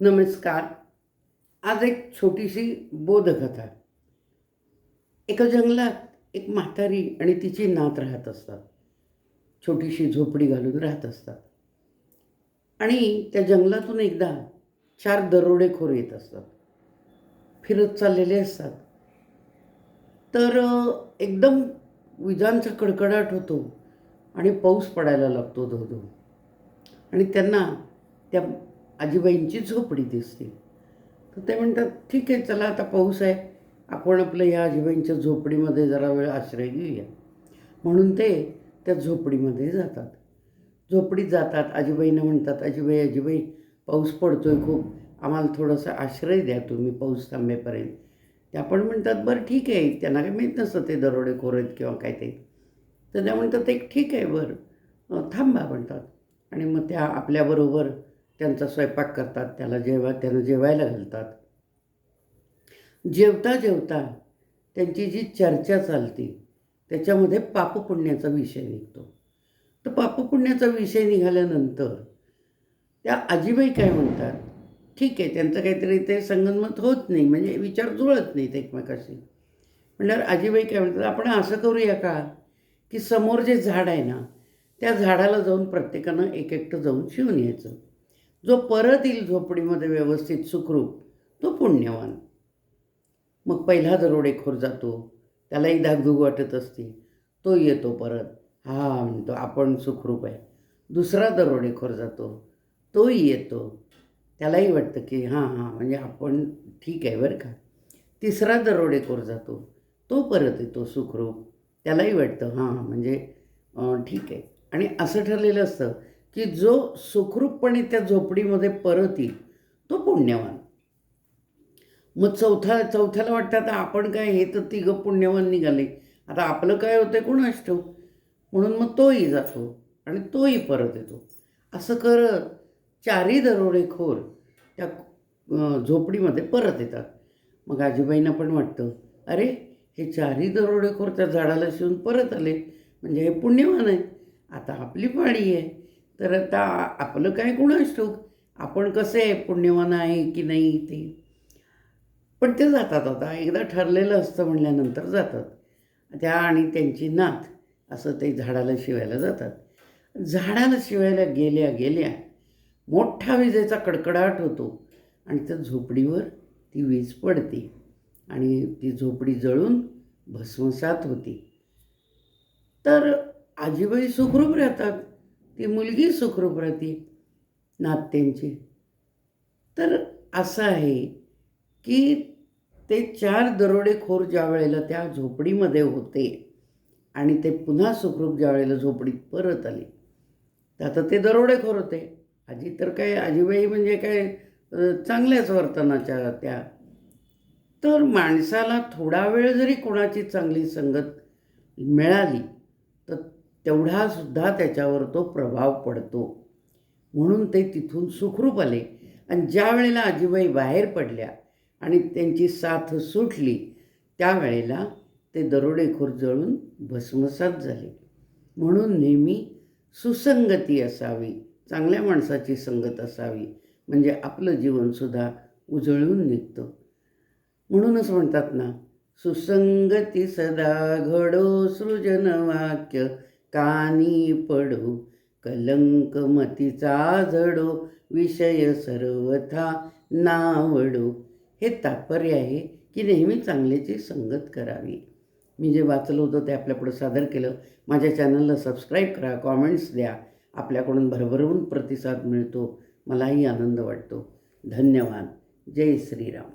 नमस्कार. आज एक छोटीशी बोधकथा. एका जंगलात एक म्हातारी आणि तिची नात राहत असतात. छोटीशी झोपडी घालून राहत असतात. आणि त्या जंगलातून एकदा चार दरोडेखोर येत असतात. फिरत चाललेले असतात. तर एकदम विजांचा कडकडाट होतो आणि पाऊस पडायला लागतो धो धो आणि त्यांना त्या आजीबाईंची झोपडी दिसते. तर ते म्हणतात ठीक आहे चला आता पाऊस आहे. आपण आपलं या आजीबाईंच्या झोपडीमध्ये जरा वेळ आश्रय घेऊया. म्हणून ते त्या झोपडीमध्ये जातात. झोपडीत जातात. आजीबाईंना म्हणतात आजीबाई आजीबाई पाऊस पडतोय खूप. आम्हाला थोडंसं आश्रय द्या तुम्ही पाऊस थांबेपर्यंत. त्या पण म्हणतात बरं ठीक आहे. त्यांना काही माहीत नसतं ते दरोडेखोर आहेत किंवा काय ते. तर त्या म्हणतात एक ठीक आहे बरं. थांबा म्हणतात. आणि मग त्या आपल्याबरोबर त्यांचा स्वयंपाक करतात त्याला जेवा त्यांना जेवायला घालतात. जेवता जेवता त्यांची जी चर्चा चालते त्याच्यामध्ये पापपुण्याचा विषय निघतो. तर पापपुण्याचा विषय निघाल्यानंतर त्या आजीबाई काय म्हणतात? ठीक आहे त्यांचं काहीतरी ते संगनमत होत नाही म्हणजे विचार जुळत नाहीत एकमेकाशी. म्हणल्यावर आजीबाई काय म्हणतात? आपण असं करूया का? की समोर जे झाड आहे ना त्या झाडाला जाऊन प्रत्येकानं एक एकटं जाऊन शिवून यायचं. जो परत येईल झोपडीमध्ये व्यवस्थित सुखरूप तो पुण्यवान. मग पहिला दरोडेखोर जातो त्यालाही धाकधूक वाटत असते. तो येतो परत. हा म्हणतो आपण सुखरूप आहे. दुसरा दरोडेखोर जातो. तोही येतो. त्यालाही वाटतं की हां हां म्हणजे आपण ठीक आहे बरं का. तिसरा दरोडेखोर जातो. तो परत येतो सुखरूप. त्यालाही वाटतं हां म्हणजे ठीक आहे. आणि असं ठरलेलं असतं की जो सुखरूपपणे त्या झोपडीमध्ये परत येईल तो पुण्यवान. मग चौथा चौथ्याला वाटतं आता आपण काय हे तर तिघं पुण्यवान निघाले. आता आपलं काय होतं कोणाच ठेव म्हणून मग तोही जातो आणि तोही परत येतो. असं करत चारही दरोडेखोर त्या झोपडीमध्ये परत येतात. मग आजीबाईंना पण वाटतं अरे हे चारही दरोडेखोर त्या झाडाला शिवून परत आले. म्हणजे हे पुण्यवान आहे. आता आपली पाळी आहे. तर आता आपलं काय कोणाच ठोक आपण कसे आहे पुण्यवान आहे की नाही ते? पण ते जातात आता. एकदा ठरलेलं असतं म्हणल्यानंतर जातात. त्या आणि त्यांची नात असं ते झाडाला शिवायला जातात. झाडाला शिवायला गेल्या गेल्या मोठा विजेचा कडकडाट होतो आणि त्या झोपडीवर ती वीज पडते आणि ती झोपडी जळून भस्मसात होती. तर आजीबाई सुखरूप राहतात. ती मुलगी सुखरूप राहते नात्यांची. तर असं आहे की ते चार दरोडेखोर ज्या वेळेला त्या झोपडीमध्ये होते आणि ते पुन्हा सुखरूप ज्या वेळेला झोपडीत परत आले तर आता ते दरोडेखोर होते. आजी तर काय आजीबाई म्हणजे काय चांगल्याच वर्तनाच्या त्या. तर माणसाला थोडा वेळ जरी कोणाची चांगली संगत मिळाली तर तेवढासुद्धा त्याच्यावर तो प्रभाव पडतो. म्हणून ते तिथून सुखरूप आले. आणि ज्या वेळेला आजीबाई बाहेर पडल्या आणि त्यांची साथ सुटली त्यावेळेला ते दरोडेखोर जळून भस्मसात झाले. म्हणून नेहमी सुसंगती असावी चांगल्या माणसाची संगत असावी म्हणजे आपलं जीवनसुद्धा उजळून निघतं. म्हणूनच म्हणतात ना सुसंगती सदा घडो सृजन वाक्य कानी पडो कलंक मतीचा जडो विषय सर्वथा नावडो. हे तात्पर्य आहे की नेहमी चांगल्याची संगत करावी. मी जे वाचलं होतं ते आपल्यापुढं सादर केलं. माझ्या चॅनलला सबस्क्राईब करा कॉमेंट्स द्या. आपल्याकडून भरभरून प्रतिसाद मिळतो. मलाही आनंद वाटतो. धन्यवाद. जय श्रीराम.